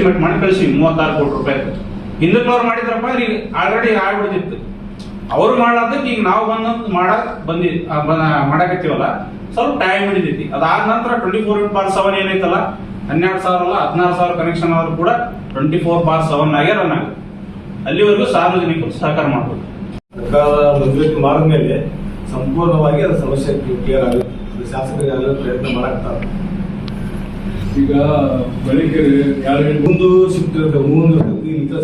Estimate ಮಾಡಿ ಕಳಿಸಿ, ಮೂವತ್ತಾರು ಕೋಟಿ ರೂಪಾಯಿ. ಹಿಂದಕ್ನವ್ರು ಮಾಡಿದ್ರಪ್ಪ ಈಗ ಆಲ್ರೆಡಿ ಆಗ್ಬಿಡ್ತಿತ್ತು ಅವ್ರು ಮಾಡೋದಕ್ಕೆ ಈಗ ನಾವು ಬಂದಂತ ಮಾಡಕ್ ಬಂದಿ ಮಾಡಕತ್ತೀವಲ್ಲ, ಸ್ವಲ್ಪ ಟೈಮ್ ಹಿಡಿದೈತಿ ಅದಾದ ನಂತರ twenty four into bar seven ಏನೈತಲ್ಲ, ಹನ್ನೆರಡು ಸಾವಿರ ಅಲ್ಲ ಹದಿನಾರು ಸಾವಿರ ಕನೆಕ್ಷನ್ ಆದ್ರೂ ಕೂಡ ಟ್ವೆಂಟಿ ಫೋರ್ ಬಾರ್ ಸೆವೆನ್ ಆಗೇ ರನ್ ಆಗುತ್ತೆ. ಅಲ್ಲಿವರೆಗೂ ಸಾರ್ವಜನಿಕರು ಸಹಕಾರ ಮಾಡಬಹುದು ಸರ್ಕಾರ ಮಾಡಿದ್ಮೇಲೆ ಸಂಪೂರ್ಣವಾಗಿ ಅದರ ಸಮಸ್ಯೆ ಕ್ಲಿಯರ್ ಆಗುತ್ತೆ. ಶಾಸಕರಿಗೆ ಪ್ರಯತ್ನ ಮಾಡಾಕ್ತಾರೆ. ಈಗ ಬೆಳಿಗ್ಗೆ ಯಾರು ಮುಂದು ಇರುತ್ತೆ ಮುಂದೆ ಈ ಥರ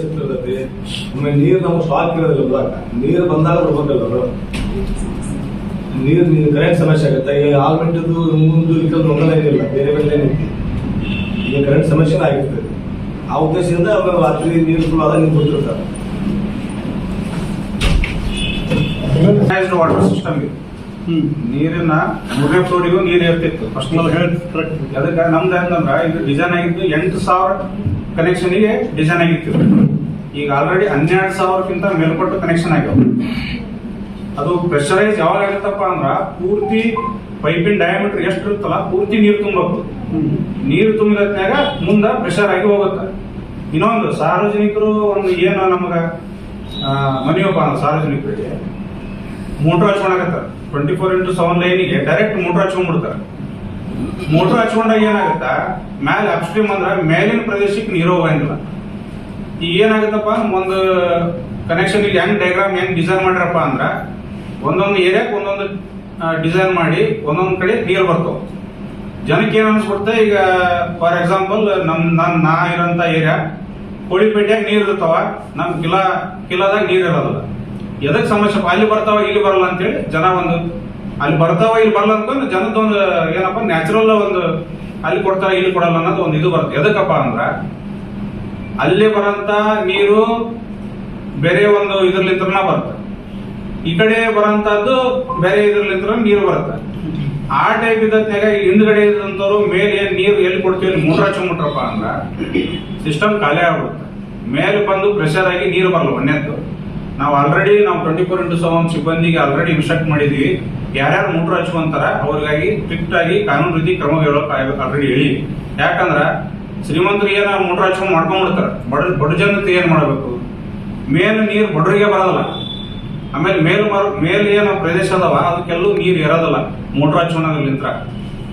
ಆಮೇಲೆ ನೀರು ನಮ್ಗೆ ಸ್ಟಾಕ್ ಇರೋದಿಲ್ಲ ಬಿಡಾಕ ನೀರು ಬಂದಾಗ ಬರ್ಬೇಕಲ್ಲ ಅವರು ನೀರು ಕರೆಂಟ್ ಸಮಸ್ಯೆ ಆಗುತ್ತೆ. ಈಗ ಆಲ್ಮೆಂಟದು ಮುಂದು ಇಕ್ಕಲ್ ನೋಡಲ್ಲ ಏನಿಲ್ಲ ಬೇರೆ ಬೇರೆ ಈಗ ಕರೆಂಟ್ ಸಮಸ್ಯೆ ಆಗಿರ್ತದೆ ಆ ಉದ್ದೇಶದಿಂದ ಆಮೇಲೆ ರಾತ್ರಿ ನೀರು ಫುಲ್ ಆದಾಗ ನೀವು ಕೊಡ್ತಿರ್ತಾರೆ. ವಾಟರ್ ಸಿಸ್ಟಮ್ ನೀರಿನ ಮೂರನೇ ಫ್ಲೋರಿಗೂ ನೀರು ಇರ್ತಿತ್ತು ಫಸ್ಟ್ ಅದಕ್ಕೆ ನಮ್ದು ಹೆಂಗಂದ್ರ ಇದು ಡಿಸೈನ್ ಆಗಿದ್ದು ಎಂಟು ಸಾವಿರ ಕನೆಕ್ಷನ್ಗೆ ಡಿಸೈನ್ ಆಗಿತ್ತು. ಈಗ ಆಲ್ರೆಡಿ ಹನ್ನೆರಡು ಸಾವಿರಕ್ಕಿಂತ ಮೇಲ್ಪಟ್ಟು ಕನೆಕ್ಷನ್ ಆಗ್ಯಾವ. ಅದು ಪ್ರೆಷರೈಸ್ ಯಾವಾಗ ಆಗುತ್ತಪ್ಪ ಅಂದ್ರ ಪೂರ್ತಿ ಪೈಪಿನ ಡಯಾಮೀಟರ್ ಎಷ್ಟು ಇರುತ್ತಲ್ಲ ಪೂರ್ತಿ ನೀರು ತುಂಬಬೇಕು. ನೀರು ತುಂಬಿದ್ಯಾಗ ಮುಂದ ಪ್ರೆಷರ್ ಆಗಿ ಹೋಗುತ್ತೆ. ಇನ್ನೊಂದು ಸಾರ್ವಜನಿಕರು ಒಂದು ಏನು ನಮಗ ಆ, ಮನೆಯೊಬ್ಬ ಸಾರ್ವಜನಿಕರಿಗೆ ಮೋಟರ್ ಹಚ್ಕೊಳಕತ್ತಾರೆ ಟ್ವೆಂಟಿ ಫೋರ್ ಇಂಟು ಸೆವೆನ್ ಲೈನಿಗೆ ಡೈರೆಕ್ಟ್ ಮೋಟರ್ ಹಚ್ಕೊಂಡ್ಬಿಡ್ತಾರೆ. ಮೋಟರ್ ಹಚ್ಕೊಂಡಾಗ ಏನಾಗುತ್ತಾ? ಮ್ಯಾಲೆ ಅಪ್ಸ್ಟ್ರೀಮ್ ಅಂದ್ರೆ ಮೇಲಿನ ಪ್ರದೇಶಕ್ಕೆ ನೀರು ಹೋಗಂಗಿಲ್ಲ. ಈಗ ಏನಾಗುತ್ತಪ್ಪ? ಒಂದು ಕನೆಕ್ಷನ್ ಇಲ್ಲಿ ಹೆಂಗ್ ಡಯಾಗ್ರಾಮ್ ಹೆಂಗ್ ಡಿಸೈನ್ ಮಾಡ್ರಪ್ಪ ಅಂದ್ರ, ಒಂದೊಂದು ಏರಿಯಾಕ್ ಒಂದೊಂದು ಡಿಸೈನ್ ಮಾಡಿ ಒಂದೊಂದು ಕಡೆ ನೀರು ಬರ್ತವೆ. ಜನಕ್ಕೆ ಏನ್ ಅನ್ಸ್ಬಿಡುತ್ತೆ? ಈಗ ಫಾರ್ ಎಕ್ಸಾಂಪಲ್ ನಮ್, ನನ್, ನಾ ಇರೋಂತ ಏರಿಯಾ ಕೋಳಿಪೇಟೆಯಾಗ ನೀರ್ ಇರ್ತಾವ. ನಮ್ ಕಿಲಾ, ಕಿಲಾದಾಗ ನೀರ್ ಇರೋದಿಲ್ಲ. ಎದಕ್ ಸಮಸ್ಯೆ ಅಲ್ಲಿ ಬರ್ತಾವ, ಇಲ್ಲಿ ಬರಲ್ಲ ಅಂತೇಳಿ ಜನ ಒಂದು ಅಲ್ಲಿ ಬರ್ತಾವ, ಇಲ್ಲಿ ಬರಲ್ಲ ಅಂತಂದ್ರೆ ಜನದ ಒಂದು ಏನಪ್ಪ ನ್ಯಾಚುರಲ್ ಒಂದು ಅಲ್ಲಿ ಕೊಡ್ತಾರ, ಇಲ್ಲಿ ಕೊಡಲ್ಲ ಅನ್ನೋದು ಒಂದು ಇದು ಬರುತ್ತೆ. ಎದಕ್ಕಪ್ಪ ಅಂದ್ರ ಅಲ್ಲಿ ಬರಂತ ನೀರು ಬೇರೆ ಒಂದು ಇದ್ರಲಿಂತ್ರನ ಬರುತ್ತೆ. ಈ ಕಡೆ ಬರಂತದ್ದು ಬೇರೆ ಇದ್ರಲಿಂತ್ರ ನೀರು ಬರುತ್ತೆ. ಆ ಟೈಪ್ ಇದ್ದಾಗ ಹಿಂದ್ಗಡೆ ಇದ್ದಂತವ್ರು ಮೇಲೆ ನೀರು ಎಲ್ಲಿ ಕೊಡ್ತೀವಿ ಮೂತ್ರ ಮುಟ್ರಪ್ಪ ಅಂದ್ರ ಸಿಸ್ಟಮ್ ಖಾಲಿ ಆಗ್ಬಿಡುತ್ತೆ. ಮೇಲೆ ಬಂದು ಪ್ರೆಷರ್ ಆಗಿ ನೀರು ಬರಲ್ಲ ಒಂದೇದ್ದು ನಾವು ಆಲ್ರೆಡಿ ನಾವು ಟ್ವೆಂಟಿ ಫೋರ್ ಇಂಟು ಸೆವೆನ್ ಸಿಬ್ಬಂದಿಗೆ ಆಲ್ರೆಡಿ ಇನ್ಸ್ಟ್ರಕ್ಟ್ ಮಾಡಿದೀವಿ. ಯಾರ್ಯಾರು ಮೋಟರ್ ಹಚ್ಕೊಂತಾರ ಅವ್ರಿಗಾಗಿ ಸ್ಟ್ರಿಕ್ಟ್ ಆಗಿ ಕಾನೂನು ರೀತಿ ಕ್ರಮ ಹೇಳೋಕೆ ಆಲ್ರೆಡಿ ಹೇಳಿ. ಯಾಕಂದ್ರ ಶ್ರೀಮಂತರು ಏನ ಮೋಟರ್ ಹಚ್ಕೊಂಡ್ ಮಾಡ್ಕೊಂಡ್ಬಿಡ್ತಾರೆ? ಬಡ ಬಡ ಜನತೆ ಏನ್ ಮಾಡಬೇಕು? ಮೇಲ್ ನೀರು ಬಡವರಿಗೆ ಬರೋದಿಲ್ಲ ಆಮೇಲೆ ಮೇಲ್ ಮೇಲ್ ಏನು ಪ್ರದೇಶ ಅದಾವ, ಅದಕ್ಕೆಲ್ಲೂ ನೀರು ಇರೋದಿಲ್ಲ ಮೋಟರ್ ಹಚ್ಕೊಂಡ್ರ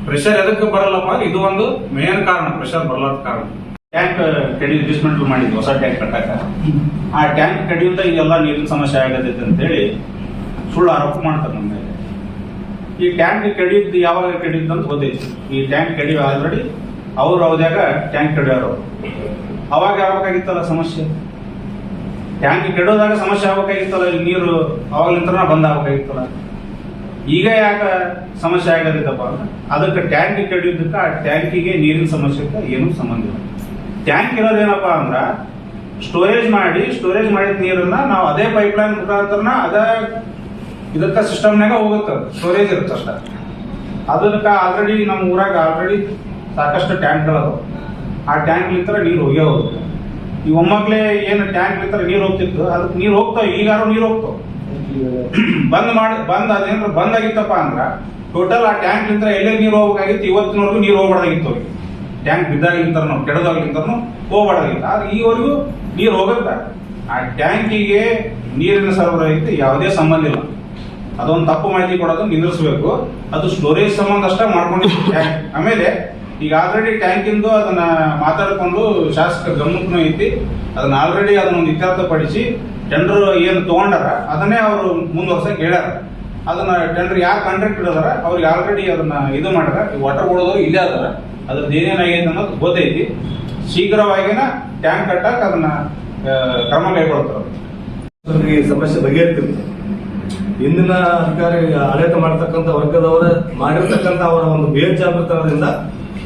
ಪ್ರೆಷರ್ ಎದಕ್ಕೆ ಬರಲ್ಲಪ್ಪ? ಇದು ಒಂದು ಮೇನ್ ಕಾರಣ ಪ್ರೆಷರ್ ಬರಲಾರ್ದ ಕಾರಣ. ಟ್ಯಾಂಕ್ ಕಡಿ ಡಿಸ್ಮೆಂಟಲ್ ಮಾಡಿದ್ವಿ, ಹೊಸ ಟ್ಯಾಂಕ್ ಕಟ್ಟಾಕ. ಆ ಟ್ಯಾಂಕ್ ಕಡಿಯಿಂದ ಇಲ್ಲೆಲ್ಲ ನೀರಿನ ಸಮಸ್ಯೆ ಆಗತೈತೆ ಅಂತೇಳಿ ಸುಳ್ಳು ಆರೋಪ ಮಾಡ್ತಾರೆ ನಮ್ಮ ಮೇಲೆ. ಈ ಟ್ಯಾಂಕ್ ಕಡಿದ್ದು ಯಾವಾಗ ಕಡಿದ್ದು ಅಂತ ಗೊತ್ತೈತಿ. ಈ ಟ್ಯಾಂಕ್ ಕಡಿ ಆಲ್ರೆಡಿ ಅವ್ರ ಅವಧ್ಯಾಗ ಟ್ಯಾಂಕ್ ಕಡಿಯೋರು. ಅವಾಗ ಯಾವಾಗಾಗಿತ್ತಲ್ಲ ಸಮಸ್ಯೆ? ಟ್ಯಾಂಕ್ ಕೆಡೋದಾಗ ಸಮಸ್ಯೆ ಆಗ್ಬೇಕಾಗಿತ್ತಲ್ಲ, ಇಲ್ಲಿ ನೀರು ಅವಾಗಲಿಂತ್ರ ಬಂದ್ ಆಗ್ಬೇಕಾಗಿತ್ತಲ್ಲ? ಈಗ ಯಾಕ ಸಮಸ್ಯೆ ಆಗದಿತ್ತಪ್ಪ ಅದಕ್ಕೆ ಟ್ಯಾಂಕ್ ಕಡಿಯೋದಕ್ಕೆ ಆ ಟ್ಯಾಂಕಿಗೆ ನೀರಿನ ಸಮಸ್ಯೆಗೆ ಏನೂ ಸಂಬಂಧ ಇಲ್ಲ. ಟ್ಯಾಂಕ್ ಇರೋದೇನಪ್ಪ ಅಂದ್ರ ಸ್ಟೋರೇಜ್ ಮಾಡಿ ಸ್ಟೋರೇಜ್ ಮಾಡಿದ ನೀರನ್ನ ನಾವು ಅದೇ ಪೈಪ್ ಲೈನ್ ಮುಖಾಂತರನ ಅದೇ ಇದಕ್ಕ ಸಿಸ್ಟಮ್ನಾಗ ಹೋಗುತ್ತೆ ಸ್ಟೋರೇಜ್ ಇರುತ್ತೆ ಅಷ್ಟ. ಅದಕ್ಕ ಆಲ್ರೆಡಿ ನಮ್ಮ ಊರಾಗ ಆಲ್ರೆಡಿ ಸಾಕಷ್ಟು ಟ್ಯಾಂಕ್ಗಳದಾವ ಆ ಟ್ಯಾಂಕ್ ಲಿತ್ರ ನೀರು ಹೋಗೇ ಹೋಗುತ್ತೆ ಈ ಒಮ್ಮಕ್ಲೆ ಏನು ಟ್ಯಾಂಕ್ ಲಿತ್ರ ನೀರು ಹೋಗ್ತಿತ್ತು ಅದಕ್ಕೆ ನೀರು ಹೋಗ್ತಾವ, ಈಗಾರು ನೀರು ಹೋಗ್ತಾವ. ಬಂದ್ ಮಾಡಿ, ಬಂದ್ ಅದೇನ್ರ ಬಂದ್ ಆಗಿತ್ತಪ್ಪ ಅಂದ್ರ ಟೋಟಲ್ ಆ ಟ್ಯಾಂಕ್ ಲಿತ್ರ ಎಲ್ಲೇ ನೀರು ಹೋಗ್ಬೇಕಾಗಿತ್ತು, ಇವತ್ತಿನವರೆಗೂ ನೀರು ಹೋಗ್ಬಾರ್ದಾಗಿತ್ತು ಅವ್ರಿಗೆ. ಟ್ಯಾಂಕ್ ಬಿದ್ದಾಗಿಂತರ ನಾವು ಕೆಡದಾಗಿಂತನೂ ಹೋಗ್ಬಾರ್ದಾಗಿತ್ತು ಆದ್ರೆ ಈವರೆಗೂ ನೀರು ಹೋಗುತ್ತೆ ಆ ಟ್ಯಾಂಕಿಗೆ ನೀರಿನ ಸರಬರಾಜಿಗೆ ಯಾವುದೇ ಸಂಬಂಧ ಇಲ್ಲ. ಅದೊಂದು ತಪ್ಪು ಮಾಹಿತಿ ಕೊಡೋದು ನಿಂದಿರಿಸಬೇಕು ಅದು ಸ್ಟೋರೇಜ್ ಸಂಬಂಧ ಅಷ್ಟೇ ಮಾಡ್ಕೊಂಡಿದ್ದು ಟ್ಯಾಂಕ್. ಆಮೇಲೆ ಈಗ ಆಲ್ರೆಡಿ ಟ್ಯಾಂಕಿಂದು ಅದನ್ನ ಮಾತಾಡಿಕೊಂಡು ಶಾಸಕ ಗಮನಕ್ಕೂ ಐತಿ. ಅದನ್ನ ಆಲ್ರೆಡಿ ಅದನ್ನ ಒಂದು ಇತ್ಯರ್ಥಪಡಿಸಿ, ಜನರು ಏನು ತಗೊಂಡಾರ, ಅದನ್ನೇ ಅವರು ಮುಂದುವರ್ಸಕ್ಕೆ ಹೇಳ್ಯಾರ. ಅದನ್ನ ಟೆಂಡರ್ ಯಾರು ಕಾಂಟ್ರಾಕ್ಟ್ ಇಡೋದಾರ ಅವ್ರಿಗೆ ಆಲ್ರೆಡಿ ಅದನ್ನ ಇದು ಮಾಡ್ಯಾರ ವಾಟರ್ ಕೊಡೋದು ಇಲ್ಲೇ ಅದಾರ. ಅದ್ರದ್ದು ಏನೇನಾಗೈತೆ ಅನ್ನೋದು ಗೊತ್ತೈತಿ. ಶೀಘ್ರವಾಗಿನ ಟ್ಯಾಂಕ್ ಕಟ್ಟಕ್ ಅದನ್ನ ಕ್ರಮ ಕೈಗೊಳ್ತಾರೆ ಈ ಸಮಸ್ಯೆ ಬಗೆಹರಿತಿರ್ತದೆ ಇಂದಿನ ಅಧಿಕಾರಿ ಆಡಳಿತ ಮಾಡ್ತಕ್ಕಂಥ ವರ್ಗದವರ, ಮಾಡಿರ್ತಕ್ಕಂಥ ಅವರ ಒಂದು ಬೇಜಾಗೃತನದಿಂದ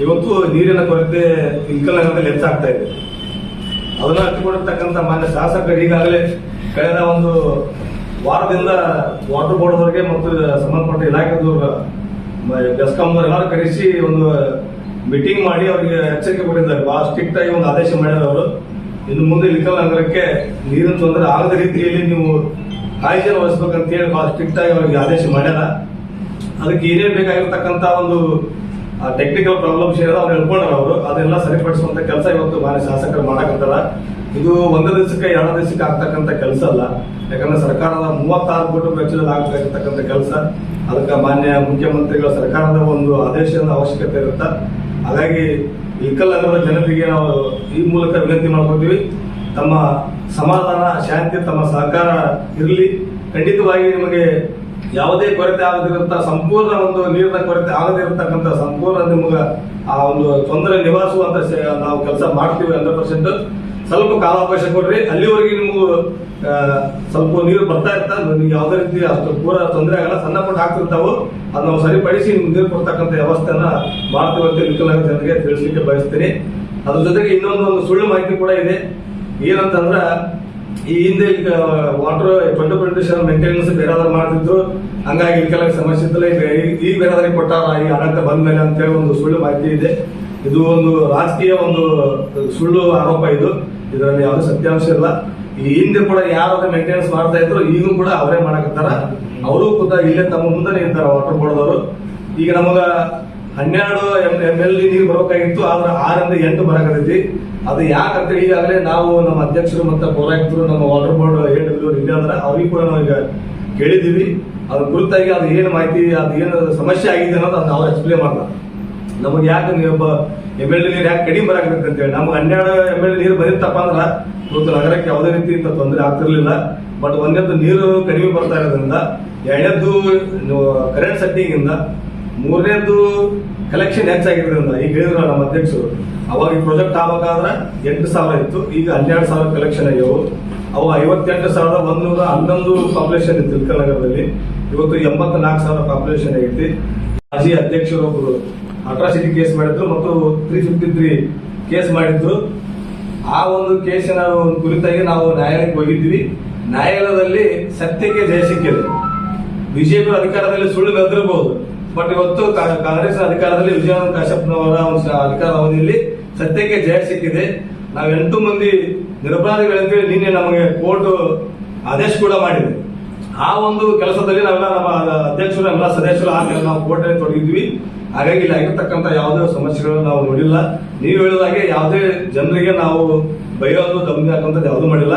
ಇವತ್ತು ನೀರಿನ ಕೊರತೆ ಇಲ್ಕಲ್ನಗರದಲ್ಲಿ ಹೆಚ್ಚಾಗ್ತಾ ಇದೆ. ಅದನ್ನ ಹಚ್ಚಿಕೊಂಡಿರ್ತಕ್ಕಂಥ ಮಾನ್ಯ ಶಾಸಕರು ಈಗಾಗಲೇ ಕಳೆದ ಒಂದು ವಾರದಿಂದ ವಾಟರ್ ಬೋರ್ಡ್ವರೆಗೆ ಮತ್ತು ಸಂಬಂಧಪಟ್ಟ ಇಲಾಖೆದವ್ರು ಬೆಸ್ಕಾಮ್ ಎಲ್ಲರೂ ಕರೆಸಿ ಒಂದು ಮೀಟಿಂಗ್ ಮಾಡಿ ಅವರಿಗೆ ಎಚ್ಚರಿಕೆ ಕೊಟ್ಟಿದ್ದಾರೆ. ಬಹಳ ಸ್ಟ್ರಿಕ್ಟ್ ಆಗಿ ಒಂದು ಆದೇಶ ಮಾಡ್ಯಾರ ಅವರು. ಇನ್ನು ಮುಂದೆ ಲಿಕಲ್ ನಗರಕ್ಕೆ ನೀರಿನ ತೊಂದರೆ ಆಗದ ರೀತಿಯಲ್ಲಿ ನೀವು ಕಾಯ್ದೆ ವಹಿಸ್ಬೇಕಂತ ಹೇಳಿ ಬಹಳ ಸ್ಟ್ರಿಕ್ಟ್ ಆಗಿ ಅವರಿಗೆ ಆದೇಶ ಮಾಡ್ಯಾರ. ಅದಕ್ಕೆ ಏನೇನು ಬೇಕಾಗಿರ್ತಕ್ಕಂಥ ಒಂದು ಟೆಕ್ನಿಕಲ್ ಪ್ರಾಬ್ಲಮ್ಸ್ ಏನಾದ್ರು ಅವ್ರು ಹೇಳ್ಕೊಂಡ್ರ ಅವರು. ಅದೆಲ್ಲ ಸರಿಪಡಿಸುವಂತ ಕೆಲಸ ಇವತ್ತು ಮಾನ್ಯ ಶಾಸಕರು ಮಾಡಕತ್ತಾರ. ಇದು ಒಂದು ದಿವಸಕ್ಕೆ ಎರಡು ದಿವಸಕ್ಕೆ ಆಗ್ತಕ್ಕಂಥ ಕೆಲಸ ಅಲ್ಲ. ಯಾಕಂದ್ರೆ ಸರ್ಕಾರದ ಮೂವತ್ತಾರು ಕೋಟಿ ವೆಚ್ಚದಲ್ಲಿ ಆಗ್ತಕ್ಕಂಥ ಕೆಲಸ. ಅದಕ್ಕೆ ಮಾನ್ಯ ಮುಖ್ಯಮಂತ್ರಿಗಳ ಸರ್ಕಾರದ ಒಂದು ಆದೇಶದ ಅವಶ್ಯಕತೆ ಇರುತ್ತೆ. ಹಾಗಾಗಿ ಇಳಕಲ್ ನಗರದ ಜನರಿಗೆ ನಾವು ಈ ಮೂಲಕ ವಿನಂತಿ ಮಾಡ್ಕೊತೀವಿ. ತಮ್ಮ ಸಮಾಧಾನ, ಶಾಂತಿ, ತಮ್ಮ ಸಹಕಾರ ಇರಲಿ. ಖಂಡಿತವಾಗಿ ನಿಮಗೆ ಯಾವುದೇ ಕೊರತೆ ಆಗದಿರಂತ ಸಂಪೂರ್ಣ ಒಂದು ನೀರಿನ ಕೊರತೆ ಆಗದಿರತಕ್ಕಂಥ ಸಂಪೂರ್ಣ ನಿಮಗೆ ಆ ಒಂದು ತೊಂದರೆ ನಿವಾರಿಸುವಂತ ನಾವು ಕೆಲಸ ಮಾಡ್ತೀವಿ ಹಂಡ್ರೆಡ್ ಪರ್ಸೆಂಟ್. ಸ್ವಲ್ಪ ಕಾಲಾವಕಾಶ ಕೊಡ್ರಿ. ಅಲ್ಲಿವರೆಗೆ ನಿಮಗೂ ಸ್ವಲ್ಪ ನೀರು ಬರ್ತಾ ಇರ್ತಾರೆ ನಿಮ್ಗೆ ಯಾವುದೇ ರೀತಿ ಅಷ್ಟು ಪೂರ ತೊಂದರೆ ಆಗಲ್ಲ. ಸಣ್ಣ ಪುಟ್ಟ ಆಗ್ತಿರ್ತಾವು. ಅದನ್ನ ಸರಿಪಡಿಸಿ ನಿಮ್ಗೆ ನೀರು ಕೊಡ್ತಕ್ಕಂಥ ವ್ಯವಸ್ಥೆನ ಮಾಡ್ತೀವಂತ ವಿಕಲಾಂಗ ಜನರಿಗೆ ತಿಳಿಸ್ಲಿಕ್ಕೆ ಬಯಸ್ತೀನಿ. ಅದ್ರ ಜೊತೆಗೆ ಇನ್ನೊಂದು ಒಂದು ಸುಳ್ಳು ಮಾಹಿತಿ ಕೂಡ ಇದೆ. ಏನಂತಂದ್ರ, ಈ ಹಿಂದೆ ವಾಟರ್ ಟ್ವೆಂಟಿ ಸೆವೆನ್ ಮೇಂಟೆನೆನ್ಸ್ ಬೇರೆದವ್ರು ಮಾಡ್ತಿದ್ರು. ಹಂಗಾಗಿ ವಿಕಲಾಂಗ ಸಮಸ್ಯೆ ಇದ್ದಲ್ಲ ಈಗ ಈ- ಬೇರೆದವ್ರಿಗೆ ಕೊಟ್ಟಾರ ಈ ಆಡಳಿತ ಬಂದ ಮೇಲೆ ಅಂತ ಹೇಳಿ ಒಂದು ಸುಳ್ಳು ಮಾಹಿತಿ ಇದೆ. ಇದು ಒಂದು ರಾಜಕೀಯ ಒಂದು ಸುಳ್ಳು ಆರೋಪ ಇದು. ಇದರಲ್ಲಿ ಯಾವುದೇ ಸತ್ಯಾಂಶ ಇಲ್ಲ. ಈ ಹಿಂದೆ ಕೂಡ ಯಾರು ಮೇಂಟೆನೆನ್ಸ್ ಮಾಡ್ತಾ ಇದ್ರು ಈಗೂ ಕೂಡ ಅವರೇ ಮಾಡಕತ್ತಾರ. ಅವರು ಕೂಡ ಇಲ್ಲೇ ತಮ್ಮ ಮುಂದೆ ಇರ್ತಾರ ವಾಟರ್ ಬೋರ್ಡ್ದವರು ಈಗ ನಮಗ ಹನ್ನೆರಡು ಎಂ ಎಂ, ಎಲ್ ನೀರು ಬರಬೇಕಾಗಿತ್ತು ಆದ್ರೆ ಆರರಿಂದ ಎಂಟು ಬರಕತ್ತೈತಿ. ಅದು ಯಾಕಂತ ಈಗಾಗಲೇ ನಾವು ನಮ್ಮ ಅಧ್ಯಕ್ಷರು ಮತ್ತು ಪೌರಾಯುಕ್ತರು ನಮ್ಮ ವಾಟರ್ ಬೋರ್ಡ್ ಡಬ್ಲ್ಯೂ ಇಲ್ಲ ಅಂದ್ರೆ ಅವ್ರಿಗೆ ಕೂಡ ನಾವು ಈಗ ಕೇಳಿದೀವಿ ಅದ್ರ ಕುರಿತಾಗಿ ಅದು ಏನು ಮಾಹಿತಿ, ಅದು ಏನು ಸಮಸ್ಯೆ ಆಗಿದೆ ಅನ್ನೋದು ಅದನ್ನ ಅವ್ರು ಎಕ್ಸ್ಪ್ಲೇನ್ ಮಾಡ್ತಾರೆ. ನಮಗೆ ಯಾಕೆ ನೀವು ಒಬ್ಬ ಎಂ ಎಲ್ ನೀರು ಯಾಕೆ ಕಡಿಮೆ ಬರಾಕತ್ತೆ ಅಂತೇಳಿ. ನಮ್ಗೆ ಹನ್ನೆರಡು ಎಂ ಎಲ್ ನೀರು ಬಂದಿತ್ತಪ್ಪ ಅಂದ್ರೆ ಇವತ್ತು ನಗರಕ್ಕೆ ಯಾವುದೇ ರೀತಿ ಇಂಥ ತೊಂದರೆ ಆಗ್ತಿರ್ಲಿಲ್ಲ. ಬಟ್ ಒಂದೇದ್ದು ನೀರು ಕಡಿಮೆ ಬರ್ತಾ ಇರೋದ್ರಿಂದ, ಎರಡನೇದ್ದು ಕರೆಂಟ್ ಸೆಟ್ಟಿಂಗಿಂದ ಮೂರನೇದ್ದು ಕಲೆಕ್ಷನ್ ಹೆಚ್ಚಾಗಿರೋದ್ರಿಂದ ಈಗ ಹೇಳಿದ್ರು ನಮ್ಮ ಅಧ್ಯಕ್ಷರು, ಅವಾಗ ಈ ಪ್ರಾಜೆಕ್ಟ್ ಆಗ್ಬೇಕಾದ್ರೆ ಎಂಟು ಸಾವಿರ ಇತ್ತು. ಈಗ ಹನ್ನೆರಡು ಸಾವಿರ ಕಲೆಕ್ಷನ್ ಆಗ್ಯಾವು. ಅವು ಐವತ್ತೆಂಟು ಸಾವಿರದ ಒಂದೂರ ಹನ್ನೊಂದು ಪಾಪ್ಯುಲೇಷನ್ ಇತ್ತು ನಗರದಲ್ಲಿ. ಇವತ್ತು ಎಂಬತ್ನಾಲ್ಕು ಸಾವಿರ ಪಾಪ್ಯುಲೇಷನ್ ಆಗೈತಿ. ಮಾಜಿ ಅಧ್ಯಕ್ಷರು ಒಬ್ಬರು ಅಟ್ರಾಸಿಟಿ ಕೇಸ್ ಮಾಡಿದ್ರು ಮತ್ತು ತ್ರೀ ಫಿಫ್ಟಿ ತ್ರೀ ಕೇಸ್ ಮಾಡಿದ್ರು. ಆ ಒಂದು ಕೇಸಿನ ಕುರಿತಾಗಿ ನಾವು ನ್ಯಾಯಾಲಯಕ್ಕೆ ಹೋಗಿದ್ವಿ ನ್ಯಾಯಾಲಯದಲ್ಲಿ ಸತ್ಯಕ್ಕೆ ಜಯ ಸಿಕ್ಕಿದೆ. ಬಿಜೆಪಿ ಅಧಿಕಾರದಲ್ಲಿ ಸುಳ್ಳು ಗದ್ದಿರಬಹುದು ಬಟ್ ಇವತ್ತು ಕಾಂಗ್ರೆಸ್ ಅಧಿಕಾರದಲ್ಲಿ ವಿಜಯಾನಂದ ಕಾಶ್ಯಪ್ನವರ ಅಧಿಕಾರ ಅವಧಿಯಲ್ಲಿ ಸತ್ಯಕ್ಕೆ ಜಯ ಸಿಕ್ಕಿದೆ. ನಾವು ಎಂಟು ಮಂದಿ ನಿರಪರಾಧಿಗಳಂತೇಳಿ ನಿನ್ನೆ ನಮಗೆ ಕೋರ್ಟ್ ಆದೇಶ ಕೂಡ ಮಾಡಿದೆ. ಆ ಒಂದು ಕೆಲಸದಲ್ಲಿ ನಾವೆಲ್ಲ ನಮ್ಮ ಅಧ್ಯಕ್ಷರು, ಎಲ್ಲ ಸದಸ್ಯರು ನಾವು ಕೋರ್ಟ್ ತೊಡಗಿದ್ವಿ. ಹಾಗಾಗಿ ಇಲ್ಲಿ ಆಗಿರ್ತಕ್ಕಂಥ ಯಾವುದೇ ಸಮಸ್ಯೆಗಳನ್ನು ನಾವು ನೋಡಿಲ್ಲ. ನೀವು ಹೇಳಿದಾಗೆ ಯಾವುದೇ ಜನರಿಗೆ ನಾವು ಬೈಯೋದು ದಮ್ಮಿ ಹಾಕುವಂಥದ್ದು ಯಾವುದೂ ಮಾಡಿಲ್ಲ.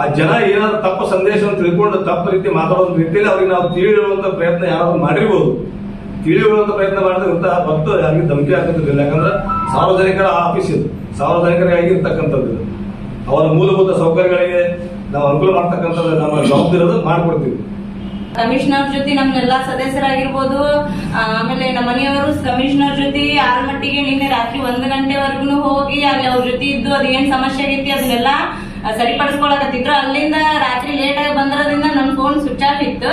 ಆ ಜನ ಏನಾದ್ರು ತಪ್ಪು ಸಂದೇಶವನ್ನು ತಿಳ್ಕೊಂಡು ತಪ್ಪು ರೀತಿ ಮಾತಾಡೋ ರೀತಿಯಲ್ಲಿ ಅವ್ರಿಗೆ ನಾವು ತಿಳಿ ಹೇಳುವಂತ ಪ್ರಯತ್ನ ಯಾರಾದ್ರೂ ಮಾಡಿರ್ಬೋದು. ತಿಳಿಯುವಂತ ಪ್ರಯತ್ನ ಮಾಡಿದ್ರೆ ಇಂತಹ ಭಕ್ತ ಯಾರಿಗೆ ಧಮಕಿ ಹಾಕುತ್ತಿಲ್ಲ ಯಾಕಂದ್ರೆ ಸಾರ್ವಜನಿಕರ ಆಫೀಸ್ ಇದು. ಸಾರ್ವಜನಿಕರಿಗಾಗಿ ಇರ್ತಕ್ಕಂಥದ್ದು. ಅವರ ಮೂಲಭೂತ ಸೌಕರ್ಯಗಳಿಗೆ ನಾವು ಅನುಕೂಲ ಮಾಡ್ತಕ್ಕಂಥದ್ದು ನಮ್ಮ ಜವಾಬ್ದಾರಿ ಮಾಡ್ಕೊಡ್ತೀವಿ. ಕಮಿಷನರ್ ಜೊತೆ ನಮ್ನೆಲ್ಲಾ ಸದಸ್ಯರಾಗಿರ್ಬೋದು. ಆಮೇಲೆ ನಮ್ಮ ಮನೆಯವರು ಕಮಿಷನರ್ ಜೊತೆ ಆಲ್ಮಟ್ಟಿಗೆ ನಿನ್ನೆ ರಾತ್ರಿ ಒಂದು ಗಂಟೆವರೆಗೂ ಹೋಗಿ ಅಲ್ಲಿ ಅವ್ರ ಜೊತೆ ಇದ್ದು ಅದೇನ್ ಸಮಸ್ಯೆ ಆಗೈತಿ ಅದನ್ನೆಲ್ಲ ಸರಿಪಡಿಸ್ಕೊಳಕತ್ತಿದ್ರು. ಅಲ್ಲಿಂದ ರಾತ್ರಿ ಲೇಟ್ ಆಗಿ ಬಂದಿರೋದ್ರಿಂದ ನನ್ನ ಫೋನ್ ಸ್ವಿಚ್ ಆಫ್ ಇತ್ತು.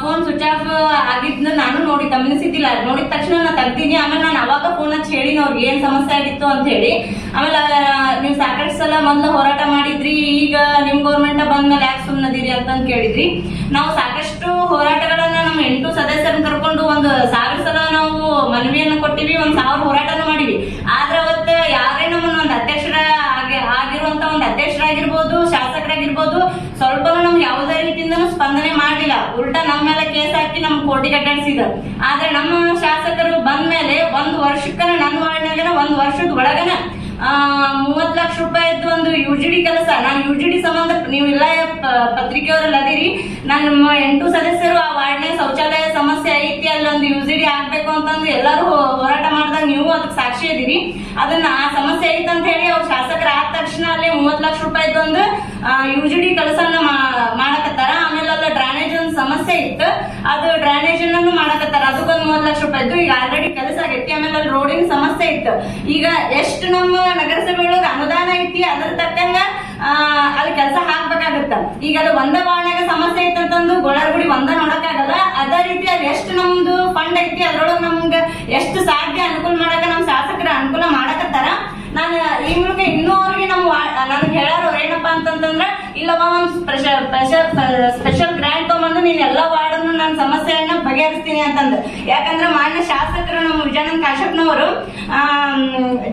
ಫೋನ್ ಸ್ವಿಚ್ ಆಫ್ ಆಗಿದ್ನ ನಾನು ನೋಡಿ ಗಮನಿಸಿದ್ದಿಲ್ಲ. ನೋಡಿದ ತಕ್ಷಣ ನಾನು ತೆಗ್ದೀನಿ ಆಮೇಲೆ ನಾನು ಅವಾಗ ಫೋನ್ ಹಚ್ಚಿ ಹೇಳಿನಿ, ಅವ್ರಿಗೆ ಏನ್ ಸಮಸ್ಯೆ ಆಗಿತ್ತು ಅಂತ ಹೇಳಿ. ಆಮೇಲೆ ನೀವು ಸಾಕಷ್ಟು ಸಲ ಮೊದ್ಲು ಹೋರಾಟ ಮಾಡಿದ್ರಿ, ಈಗ ನಿಮ್ ಗೌರ್ಮೆಂಟ್ ಬಂದ್ಮೇಲೆ ಸುಮ್ಮನದಿರಿ ಅಂತ ಕೇಳಿದ್ರಿ. ನಾವು ಸಾಕಷ್ಟು ಹೋರಾಟಗಳನ್ನ ನಮ್ಮ ಎಂಟು ಸದಸ್ಯರನ್ನ ಕರ್ಕೊಂಡು ಒಂದು ಸಾವಿರ ಸಲ ನಾವು ಮನವಿಯನ್ನ ಕೊಟ್ಟಿವಿ, ಒಂದ್ ಸಾವಿರ ಹೋರಾಟನ ಮಾಡಿವಿ. ಆದ್ರೆ ಅವತ್ತು ಯಾರೇ ನಮ್ಮನ್ನ ಒಂದು ಅಧ್ಯಕ್ಷರ ಆಗಿ, ಆಗಿರುವಂತ ಒಂದು ಅಧ್ಯಕ್ಷರಾಗಿರ್ಬೋದು, ಶಾಸಕರಾಗಿರ್ಬೋದು ಸ್ವಲ್ಪ ನಮ್ಗೆ ಯಾವುದೇ ರೀತಿಯಿಂದನೂ ಸ್ಪಂದನೆ ಮಾಡಲಿಲ್ಲ. ಉಲ್ಟಾ ನಮ್ಮ ಮೇಲೆ ಕೇಸ್ ಹಾಕಿ ನಮ್ ಕೋಟಿ ಅಡ್ಡಾಡ್ಸಿದ ಆದ್ರೆ ನಮ್ಮ ಶಾಸಕರು ಬಂದ್ಮೇಲೆ ಒಂದ್ ವರ್ಷಕ್ಕನ ನನ್ನ ವಾರ್ಡ್ನಾಗನ ಒಂದ್ ವರ್ಷದ ಒಳಗನ ಮೂವತ್ ಲಕ್ಷ ರೂಪಾಯಿದ್ದು ಒಂದು ಯು ಜಿ ಡಿ ಕೆಲಸ. ನಾನು ಯು ಜಿ ಡಿ ಸಂಬಂಧ ನೀವು ಇಲ್ಲ ಪ- ಪತ್ರಿಕೆಯವರೆಲ್ಲ ಅದಿರಿ. ನಮ್ಮ ಎಂಟು ಸದಸ್ಯರು ಆ ವಾರ್ಡ್ನ ಶೌಚಾಲಯ ಸಮಸ್ಯೆ ಐತಿ, ಅಲ್ಲಿ ಒಂದು ಯು ಜಿ ಡಿ ಆಗ್ಬೇಕು ಅಂತಂದು ಎಲ್ಲರೂ ಹೋರಾಟ ಮಾಡಿದಾಗ ನೀವು ಅದಕ್ಕೆ ಸಾಕ್ಷಿ ಇದೀರಿ. ಅದನ್ನ ಆ ಸಮಸ್ಯೆ ಐತೆ ಅಂತ ಹೇಳಿ ಅವ್ರ ಶಾಸಕರ ಆದ ತಕ್ಷಣ ಅಲ್ಲಿ ಮೂವತ್ ಲಕ್ಷ ರೂಪಾಯಿದ್ದು ಒಂದು ಯು ಜಿ ಡಿ ಕೆಲಸನ ಮಾಡಕತ್ತಾರ. ಆಮೇಲೆ ಅಲ್ಲ ಡ್ರೈನೇಜ್ ಒಂದು ಸಮಸ್ಯೆ ಇತ್ತು. ಅದು ಡ್ರೈನೇಜ್ ಅನ್ನು ಮಾಡಕತ್ತಾರ. ಅದಕ್ಕೊಂದು ಮೂವತ್ ಲಕ್ಷ ರೂಪಾಯಿದ್ದು ಈಗ ಆಲ್ರೆಡಿ ಕೆಲಸ ಆಗೈತಿ. ಆಮೇಲೆ ಅಲ್ಲಿ ರೋಡಿನ ಸಮಸ್ಯೆ ಇತ್ತು. ಈಗ ಎಷ್ಟು ನಮ್ಮ ನಗರಸಭೆಯೊಳಗೆ ಅನುದಾನ ಐತಿ, ಅದ್ರ ತಕ್ಕಂಗ ಅಲ್ಲಿ ಕೆಲಸ ಹಾಕ್ಬೇಕಾಗತ್ತ. ಈಗ ಅದು ಒಂದ ವಾರ್ಡ್ನಾಗ ಸಮಸ್ಯೆ ಐತಂತಂದು ಗೊಳರ್ಗುಡಿ ಒಂದ ನೋಡಕ್ಕಾಗಲ್ಲ. ಅದೇ ರೀತಿ ಅಲ್ಲಿ ಎಷ್ಟು ನಮ್ದು ಫಂಡ್ ಐತಿ, ಅದ್ರೊಳಗೆ ನಮ್ಗೆ ಎಷ್ಟು ಸಾಧ್ಯ ಅನುಕೂಲ ಮಾಡಕ ನಮ್ ಶಾಸಕರ ಅನುಕೂಲ ಮಾಡಕತ್ತಾರ. ನಾನು ಈ ಮೂಲಕ ಇನ್ನೂ ಅವ್ರಿಗೆ ನಮ್ಮ ನನ್ಗೆ ಹೇಳೋರು ಏನಪ್ಪಾ ಅಂತಂದ್ರ ಇಲ್ಲವ ಒಂದು ಸ್ಪೆಷಲ್ ಸ್ಪೆಷಲ್ ಸ್ಪೆಷಲ್ ಗ್ರ್ಯಾಂಡ್ ತಗೊಂಡು ನೀನ್ ಎಲ್ಲ ವಾರ್ಡನ್ನು ನನ್ನ ಸಮಸ್ಯೆಯನ್ನ ಬಗೆಹರಿಸ್ತೀನಿ ಅಂತಂದು. ಯಾಕಂದ್ರೆ ಮಾನ್ಯ ಶಾಸಕರು ನಮ್ಮ ವಿಜಯಾನಂದ ಕಾಶಪ್ಪನವರು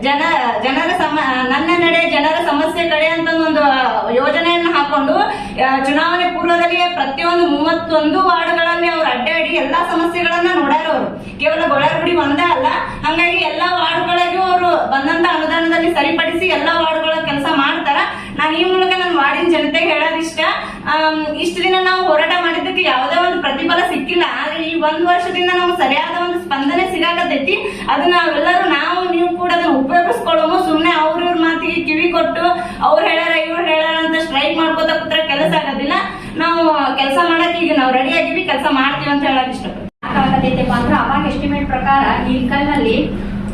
ಜನ, ಜನರ ಸಮ ನನ್ನ ನಡೆ ಜನರ ಸಮಸ್ಯೆ ಕಡೆ ಅಂತ ಒಂದು ಯೋಜನೆಯನ್ನ ಹಾಕೊಂಡು ಚುನಾವಣೆ ಪೂರ್ವದಲ್ಲಿ ಪ್ರತಿಯೊಂದು ಮೂವತ್ತೊಂದು ವಾರ್ಡ್ಗಳಲ್ಲಿ ಅವ್ರು ಅಡ್ಡಾಡಿ ಎಲ್ಲಾ ಸಮಸ್ಯೆಗಳನ್ನ ನೋಡ್ಯಾರ ಅವರು. ಕೇವಲ ಗೊಳಗುಡಿ ಒಂದೇ ಅಲ್ಲ, ಹಂಗಾಗಿ ಎಲ್ಲಾ ವಾರ್ಡ್ಗಳಿಗೂ ಅವರು ಬಂದಂತ ಅನುದಾನದಲ್ಲಿ ಸರಿಪಡಿಸಿ ಎಲ್ಲಾ ವಾರ್ಡ್ಗಳ ನಾನು ಈ ಮೂಲಕ ನಾನು ವಾರ್ಡಿನ ಜನತೆಗೆ ಹೇಳೋದಿಷ್ಟ ಇಷ್ಟು. ದಿನ ನಾವು ಹೋರಾಟ ಮಾಡಿದ್ದಕ್ಕೆ ಯಾವುದೇ ಒಂದು ಪ್ರತಿಫಲ ಸಿಕ್ಕಿಲ್ಲ. ಆದ್ರೆ ಈ ಒಂದು ವರ್ಷದಿಂದ ನಮ್ಗೆ ಸರಿಯಾದ ಒಂದು ಸ್ಪಂದನೆ ಸಿಗಾಕತೈತಿ ಅದು ನಾವೆಲ್ಲರೂ ನಾವು, ನೀವು ಕೂಡ ಅದನ್ನ ಉಪಯೋಗಿಸ್ಕೊಳ್ಳೋಮು ಸುಮ್ಮನೆ ಅವ್ರ ಇವ್ರ ಮಾತಿಗೆ ಕಿವಿ ಕೊಟ್ಟು ಅವ್ರು ಹೇಳ್ಯಾರ, ಇವ್ರು ಹೇಳ್ಯಾರ ಅಂತ ಸ್ಟ್ರೈಕ್ ಮಾಡ್ಕೋತ ಕೂತ್ರೆ ಕೆಲಸ ಆಗೋದಿಲ್ಲ. ನಾವು ಕೆಲಸ ಮಾಡಕ್ ಈಗ ನಾವು ರೆಡಿ ಆಗಿವಿ ಕೆಲಸ ಮಾಡ್ತೀವಿ ಅಂತ ಹೇಳೋದಿಷ್ಟ ಆಗತೈತಪ್ಪ ಅಂದ್ರೆ ಅವಾಗ ಎಸ್ಟಿಮೇಟ್ ಪ್ರಕಾರ ಇಳಕಲ್ನಲ್ಲಿ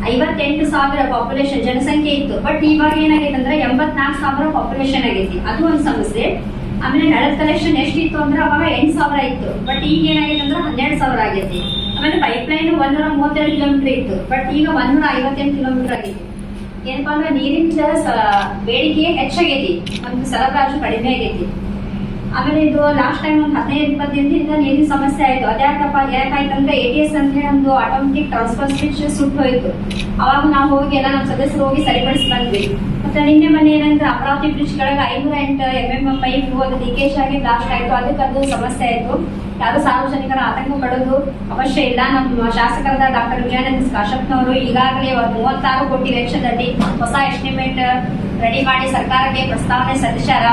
ಐವತ್ತೆಂಟು ಸಾವಿರ ಪಾಪ್ಯುಲೇಷನ್ ಜನಸಂಖ್ಯೆ ಇತ್ತು. ಬಟ್ ಇವಾಗ ಏನಾಗೈತೆ ಅಂದ್ರೆ ಎಂಬತ್ನಾಲ್ಕು ಸಾವಿರ ಪಾಪ್ಯುಲೇಷನ್ ಆಗೈತಿ. ಅದು ಒಂದು ಸಮಸ್ಯೆ. ಆಮೇಲೆ ನಳದ ಕಲೆಕ್ಷನ್ ಎಷ್ಟಿತ್ತು ಅಂದ್ರೆ ಅವಾಗ ಎಂಟು ಸಾವಿರ ಇತ್ತು. ಬಟ್ ಈಗ ಏನಾಗೈತೆ ಅಂದ್ರೆ ಹನ್ನೆರಡು ಸಾವಿರ ಆಗೈತಿ. ಆಮೇಲೆ ಪೈಪ್ ಲೈನ್ ಒಂದೂರ ಮೂವತ್ತೆರಡು ಕಿಲೋಮೀಟರ್ ಇತ್ತು. ಬಟ್ ಈಗ ಒಂದೂರ ಐವತ್ತೆಂಟು ಕಿಲೋಮೀಟರ್ ಆಗೈತಿ. ಏನಪ್ಪಾ ಅಂದ್ರೆ ನೀರಿನ ಬೇಡಿಕೆ ಹೆಚ್ಚಾಗೈತಿ. ಒಂದು ಸರಬರಾಜು ಕಡಿಮೆ ಆಗೈತಿ. ಆಮೇಲೆ ಇದು ಲಾಸ್ಟ್ ಟೈಮ್ ಒಂದು ಹದಿನೈದು ಇಪ್ಪತ್ತು ದಿನದಿಂದ ಏನು ಸಮಸ್ಯೆ ಆಯ್ತು? ಅದ್ಯಾಕಪ್ಪ ಯಾಕಾಯ್ತಂದ್ರೆ ಎ ಟಿ ಎಸ್ ಅಂತ ಹೇಳಿ ಒಂದು ಆಟೋಮೆಟಿಕ್ ಟ್ರಾನ್ಸ್ಫರ್ ಸ್ವಿಚ್ ಸುಟ್ಟು ಹೋಯ್ತು. ಅವಾಗ ನಾವು ಹೋಗಿ ಎಲ್ಲ ನಮ್ಮ ಸದಸ್ಯರು ಹೋಗಿ ಸರಿಪಡಿಸಿ ಬಂದ್ವಿ. ಮತ್ತೆ ನಿನ್ನೆ ಮೊನ್ನೆ ಏನಂದ್ರೆ ಅಮರಾವತಿ ಬ್ರಿಡ್ಜ್ ಕೆಳಗೆ ಐನೂರ ಎಂಟು ಎಂ ಎಂ ಪೈಪ್ ಅದು ಲೀಕೇಜ್ ಆಗಿ ಬ್ಲಾಸ್ಟ್ ಆಯ್ತು. ಅದಕ್ಕೆ ಅದು ಸಮಸ್ಯೆ ಆಯ್ತು. ಯಾರು ಸಾರ್ವಜನಿಕರ ಆತಂಕ ಪಡೋದು ಅವಶ್ಯ ಇಲ್ಲ. ನಮ್ಮ ಶಾಸಕರಾದ ಡಾಕ್ಟರ್ ವಿಜಯಾನಂದ ಕಾಶಪ್ಪನವರು ಈಗಾಗಲೇ ಒಂದು ಮೂವತ್ತಾರು ಕೋಟಿ ವೆಚ್ಚದಲ್ಲಿ ಹೊಸ ಎಸ್ಟಿಮೇಟ್ ರೆಡಿ ಮಾಡಿ ಸರ್ಕಾರಕ್ಕೆ ಪ್ರಸ್ತಾವನೆ ಸಲ್ಲಿಸ್ಯಾರ.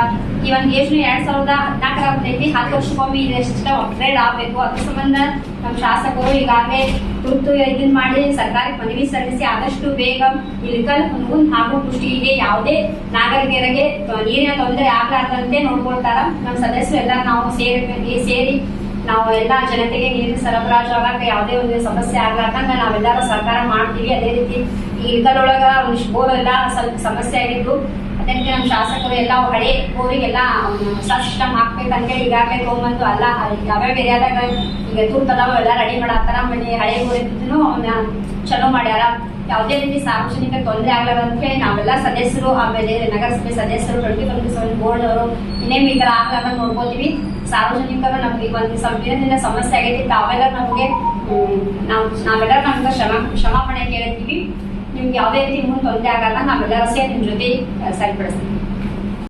ಈ ಒಂದು ಯೋಜನೆ ಎರಡ್ ಸಾವಿರದ ಹದಿನಾಲ್ಕರ ಬಂದೈತಿ ಹತ್ತು ವರ್ಷಕ್ಕೊಮ್ಮೆ ಇದೆಷ್ಟು ಅಪ್ಗ್ರೇಡ್ ಆಗಬೇಕು. ಅದ್ರ ಸಂಬಂಧ ನಮ್ಮ ಶಾಸಕರು ಈಗಾಗಲೇ ತುರ್ತು ಇದನ್ನ ಮಾಡಿ ಸರ್ಕಾರಕ್ಕೆ ಮನವಿ ಸಲ್ಲಿಸಿ ಆದಷ್ಟು ಬೇಗ ಇಳಕಲ್ ಹುನಗುಂದ್ ಹಾಗೂ ಕೃಷಿಗೆ ಯಾವುದೇ ನಾಗರಿಕರಿಗೆ ನೀರಿನ ತೊಂದರೆ ಆಗ್ಲಾರ್ದಂತೆ ನೋಡ್ಕೊಳ್ತಾರ. ನಮ್ಮ ಸದಸ್ಯರು ಎಲ್ಲ ನಾವು ಸೇರಿ ಸೇರಿ ನಾವು ಎಲ್ಲ ಜನತೆಗೆ ನೀರಿನ ಸರಬರಾಜು ಆಗಾಕ ಯಾವುದೇ ಒಂದು ಸಮಸ್ಯೆ ಆಗ್ಲಾರ್ದಂಗ ನಾವೆಲ್ಲರೂ ಸರ್ಕಾರ ಮಾಡ್ತೀವಿ. ಅದೇ ರೀತಿ ಈ ಒಳಗ ಒಂದಿಷ್ಟು ಬೋರ್ ಎಲ್ಲ ಸ್ವಲ್ಪ ಸಮಸ್ಯೆ ಆಗಿದ್ದು ಅದೇ ರೀತಿ ನಮ್ಮ ಶಾಸಕರು ಎಲ್ಲ ಹಳೆ ಬೋರಿಗೆಲ್ಲ ಹೊಸ ಸಿಸ್ಟಮ್ ಹಾಕ್ಬೇಕಂತೇಳಿ ಈಗಾಗಲೇ ತೊಗೊಂಬಂದು ಅಲ್ಲ ಯಾವ್ಯಾವ ಏರಿಯಾದಾಗ ಈಗ ತೂರ್ತದಾವ ಎಲ್ಲ ರೆಡಿ ಮಾಡತ್ತಾರ, ಮನೆ ಹಳೆ ಬೋರ್ ಇದ್ದಿದ್ದು ಅವನ್ನ ಚಲೋ ಮಾಡ್ಯಾರ. ಯಾವುದೇ ರೀತಿ ಸಾರ್ವಜನಿಕ ತೊಂದರೆ ಆಗಲ್ಲ ನಾವೆಲ್ಲ ಸದಸ್ಯರು, ಆಮೇಲೆ ನಗರಸಭೆ ಸದಸ್ಯರು ಟ್ವೆಂಟಿ ಟ್ವೆಂಟಿ ಸೆವೆನ್ ಬೋರ್ಡ್ ಅವರು ಇನ್ನೇ ಈ ಆಗ್ಲಾರ ನೋಡ್ಕೋತೀವಿ. ಸಾರ್ವಜನಿಕರು ನಮ್ಗೆ ಒಂದು ಸಂವಿಧಾನದಿಂದ ಸಮಸ್ಯೆ ಆಗೈತಿ, ತಾವೆಲ್ಲ ನಮಗೆ ನಾವು, ನಾವೆಲ್ಲ ನಮ್ಗೆ ಕ್ಷಮ ಕ್ಷಮಾಪಣೆ ಕೇಳ್ತೀವಿ ನಿಮ್ಗೆ ಯಾವುದೇ ರೀತಿ ಮುಂದೆ ತೊಂದರೆ ಆಗಲ್ಲ ನಾವೆಲ್ಲರೂ ಸೇರಿ ನಿಮ್ ಜೊತೆ ಸರಿಪಡಿಸ್ತೀವಿ.